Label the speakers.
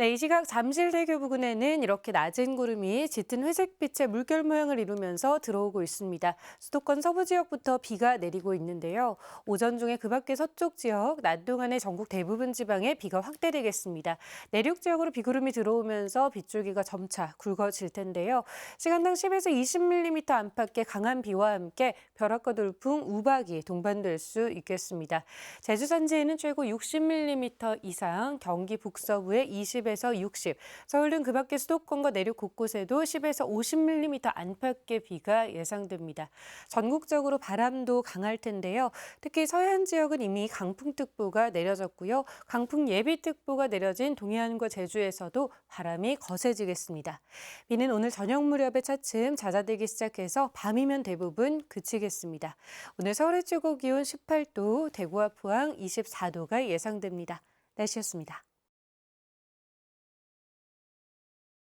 Speaker 1: 네, 이 시각 잠실대교 부근에는 이렇게 낮은 구름이 짙은 회색빛의 물결 모양을 이루면서 들어오고 있습니다. 수도권 서부 지역부터 비가 내리고 있는데요. 오전 중에 그 밖의 서쪽 지역, 낮 동안에 전국 대부분 지방에 비가 확대되겠습니다. 내륙 지역으로 비구름이 들어오면서 빗줄기가 점차 굵어질 텐데요. 시간당 10에서 20mm 안팎의 강한 비와 함께 벼락과 돌풍, 우박이 동반될 수 있겠습니다. 제주 산지에는 최고 60mm 이상, 경기 북서부에 20에서 60, 서울 등 그 밖의 수도권과 내륙 곳곳에도 10에서 50mm 안팎의 비가 예상됩니다. 전국적으로 바람도 강할 텐데요. 특히 서해안 지역은 이미 강풍특보가 내려졌고요. 강풍 예비특보가 내려진 동해안과 제주에서도 바람이 거세지겠습니다. 비는 오늘 저녁 무렵에 차츰 잦아들기 시작해서 밤이면 대부분 그치겠습니다. 오늘 서울의 최고 기온 18도, 대구와 포항 24도가 예상됩니다. 날씨였습니다.